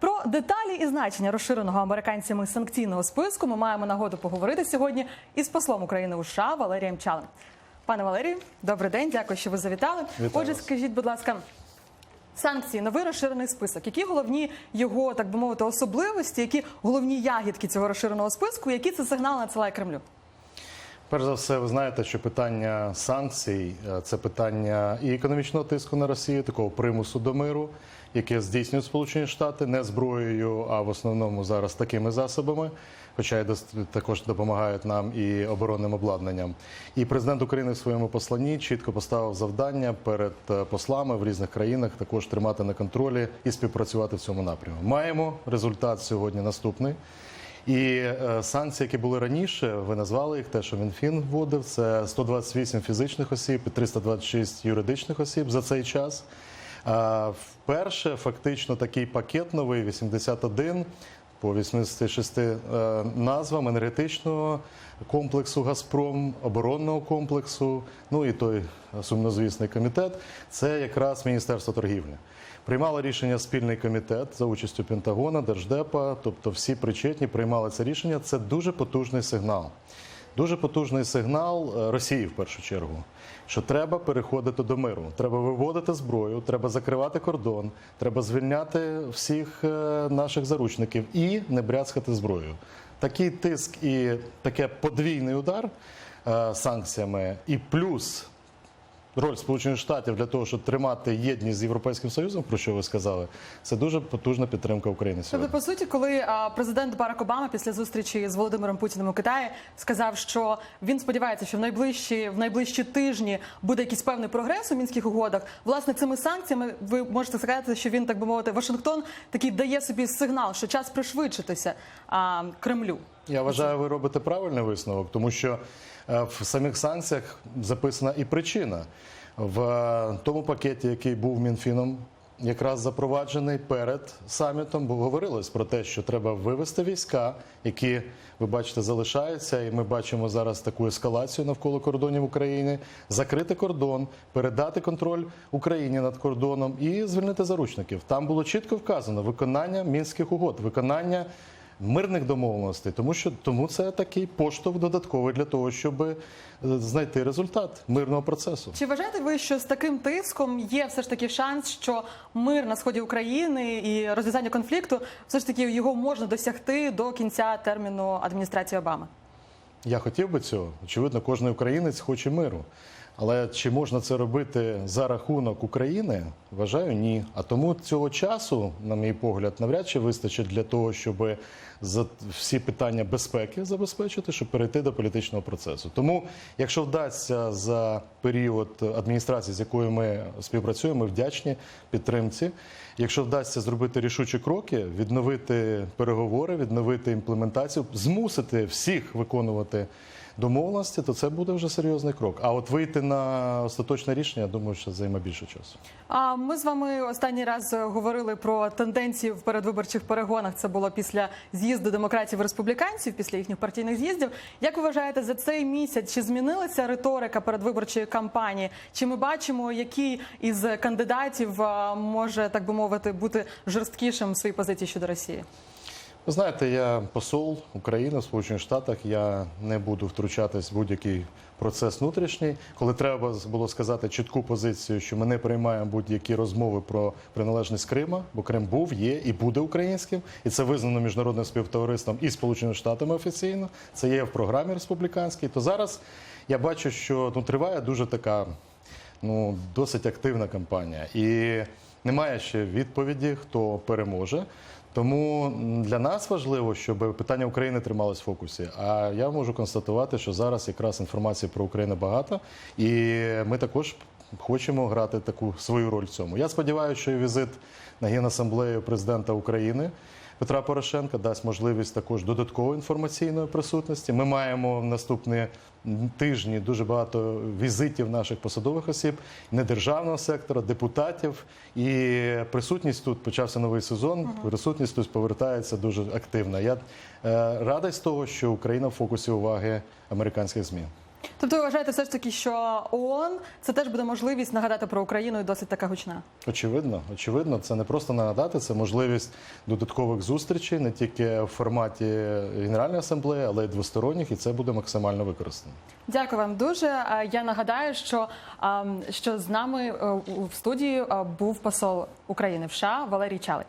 Про деталі і значення розширеного американцями санкційного списку ми маємо нагоду поговорити сьогодні із послом України у США Валерієм Чалем. Пане Валерію, добрий день, дякую, що ви завітали. Вітаю Отже, вас. скажіть, будь ласка. Санкції, новий розширений список. Які головні його, так би мовити, особливості, які головні ягідки цього розширеного списку, які це сигнал надсилає Кремлю? Перш за все, ви знаєте, що питання санкцій е, це питання і економічного тиску на Росію, такого примусу до миру, яке здійснюють Сполучені Штати не зброєю, а в основному зараз такими засобами, хоча й також допомагають нам і оборонним обладнанням. І президент України в своєму посланні чітко поставив завдання перед е, послами в різних країнах також тримати на контролі і співпрацювати в цьому напрямку. Маємо результат сьогодні наступний. І е, санкції, які були раніше, ви назвали їх, те, що Мінфін вводив, це 128 фізичних осіб і 326 юридичних осіб за цей час. Вперше фактично такий пакет новий 81 по 86 е, назвам енергетичного комплексу Газпром, оборонного комплексу, ну і той сумнозвісний комітет. Це якраз Міністерство торгівлі. Приймало рішення спільний комітет за участю Пентагона, Держдепа, тобто всі причетні приймали це рішення. Це дуже потужний сигнал. Дуже потужний сигнал е, Росії в першу чергу, що треба переходити до миру. Треба виводити зброю, треба закривати кордон, треба звільняти всіх е, наших заручників і не бряцкати зброю. Такий тиск і таке подвійний удар е, санкціями, і плюс роль Сполучених Штатів для того, щоб тримати єдність з Європейським Союзом, про що ви сказали, це дуже потужна підтримка України сьогодні. Тобто, по суті, коли президент Барак Обама після зустрічі з Володимиром Путіним у Китаї сказав, що він сподівається, що в найближчі в найближчі тижні буде якийсь певний прогрес у мінських угодах. Власне, цими санкціями ви можете сказати, що він так би мовити, Вашингтон такий дає собі сигнал, що час пришвидшитися а, Кремлю. Я вважаю, ви робите правильний висновок, тому що е, в самих санкціях записана і причина. В е, тому пакеті, який був Мінфіном, якраз запроваджений перед самітом, бо говорилось про те, що треба вивести війська, які, ви бачите, залишаються, і ми бачимо зараз таку ескалацію навколо кордонів України, закрити кордон, передати контроль Україні над кордоном і звільнити заручників. Там було чітко вказано виконання мінських угод, виконання мирних домовленостей, тому що тому це такий поштовх додатковий для того, щоб е, знайти результат мирного процесу. Чи вважаєте ви, що з таким тиском є все ж таки шанс, що мир на сході України і розв'язання конфлікту все ж таки його можна досягти до кінця терміну адміністрації Обами? Я хотів би цього. Очевидно, кожен українець хоче миру. Але чи можна це робити за рахунок України? Вважаю, ні. А тому цього часу, на мій погляд, навряд чи вистачить для того, щоб за всі питання безпеки забезпечити, щоб перейти до політичного процесу. Тому, якщо вдасться за період адміністрації, з якою ми співпрацюємо, ми вдячні підтримці. Якщо вдасться зробити рішучі кроки, відновити переговори, відновити імплементацію, змусити всіх виконувати домовленості, то це буде вже серйозний крок. А от вийти на остаточне рішення, я думаю, що займе більше часу. А ми з вами останній раз говорили про тенденції в передвиборчих перегонах. Це було після з'їзду демократів республіканців, після їхніх партійних з'їздів. Як ви вважаєте, за цей місяць чи змінилася риторика передвиборчої кампанії? Чи ми бачимо, який із кандидатів може так би мовити бути жорсткішим в своїй позиції щодо Росії? Ви знаєте, я посол України в Сполучених Штатах. Я не буду втручатись в будь-який процес внутрішній. Коли треба було сказати чітку позицію, що ми не приймаємо будь-які розмови про приналежність Крима, бо Крим був, є і буде українським, і це визнано міжнародним співтовариством і Сполученими Штатами офіційно. Це є в програмі республіканській. То зараз я бачу, що ну триває дуже така ну досить активна кампанія, і немає ще відповіді, хто переможе. Тому для нас важливо, щоб питання України трималось в фокусі. А я можу констатувати, що зараз якраз інформації про Україну багато, і ми також хочемо грати таку свою роль в цьому. Я сподіваюся, що і візит на генасамблею президента України. Петра Порошенка дасть можливість також додаткової інформаційної присутності. Ми маємо в наступні тижні дуже багато візитів наших посадових осіб, недержавного сектора, депутатів. І присутність тут почався новий сезон. Присутність тут повертається дуже активна. Я е, радий з того, що Україна в фокусі уваги американських змін. Тобто ви вважаєте все ж таки, що ООН це теж буде можливість нагадати про Україну і досить така гучна. Очевидно, очевидно, це не просто нагадати, це можливість додаткових зустрічей не тільки в форматі Генеральної асамблеї, але й двосторонніх, і це буде максимально використано. Дякую вам дуже. А Я нагадаю, що, а, що з нами е, в студії а, був посол України в США Валерій Чалий.